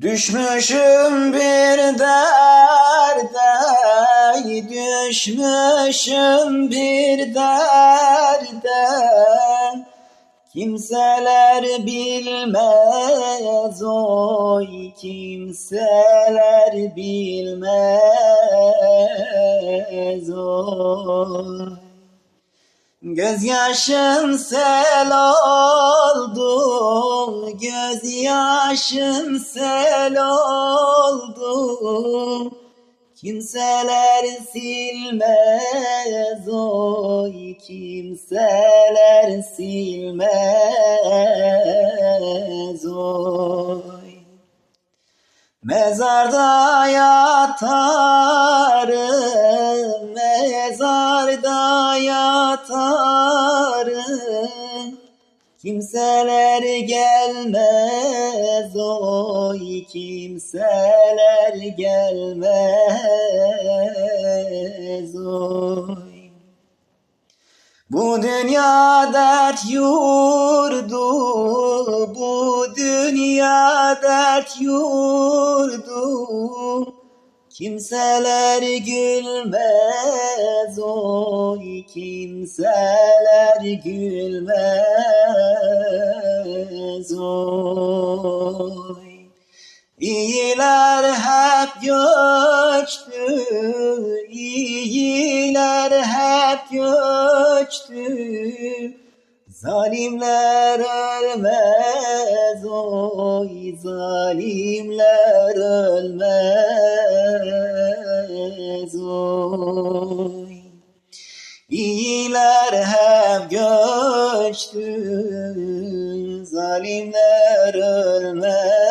Düşmüşüm bir derde, düşmüşüm bir derde. Kimseler bilmez oy, kimseler bilmez oy. Gözyaşım sel oldu, gözyaşım sel oldu. Kimseler silmez oy, kimseler silmez oy. Mezarda yatarım, mezarda yatarım. Kimseler gelmez oy, kimseler gelmez oy. Bu dünya dert yurdu, bu dünya dert yurdu. Kimseler gülmez kimseler gülmez oy. İyiler hep göçtü, iyiler hep göçtü. Zalimler ölmez oy, zalimler ölmez İyiler hep göçtü, zalimler ölmez